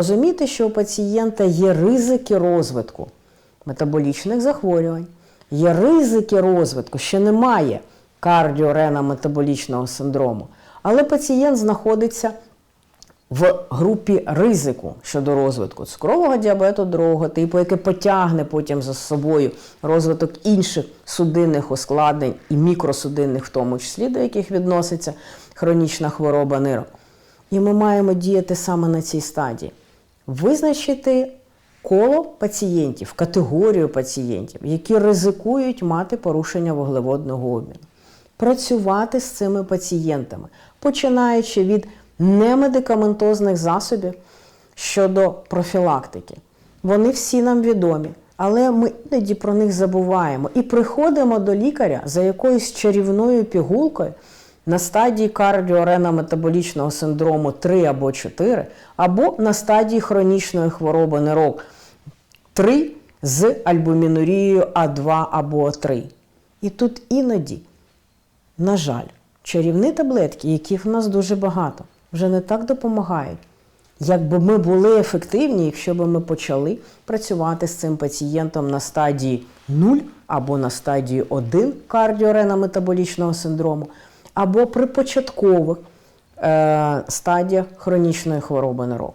Розуміти, що у пацієнта є ризики розвитку метаболічних захворювань, є ризики розвитку, ще немає кардіоренометаболічного синдрому, але пацієнт знаходиться в групі ризику щодо розвитку цукрового діабету другого типу, яке потягне потім за собою розвиток інших судинних ускладнень і мікросудинних, в тому числі до яких відноситься хронічна хвороба нирок. І ми маємо діяти саме на цій стадії. Визначити коло пацієнтів, категорію пацієнтів, які ризикують мати порушення вуглеводного обміну. Працювати з цими пацієнтами, починаючи від немедикаментозних засобів щодо профілактики. Вони всі нам відомі, але ми іноді про них забуваємо і приходимо до лікаря за якоюсь чарівною пігулкою на стадії кардіоренометаболічного синдрому 3 або 4, або на стадії хронічної хвороби нирок 3 з альбумінурією А2 або А3. І тут іноді, на жаль, чарівні таблетки, яких в нас дуже багато, вже не так допомагають. Якби ми були ефективні, якщо б ми почали працювати з цим пацієнтом на стадії 0 або на стадії 1 кардіоренометаболічного синдрому, або при початкових е, стадіях хронічної хвороби нирок.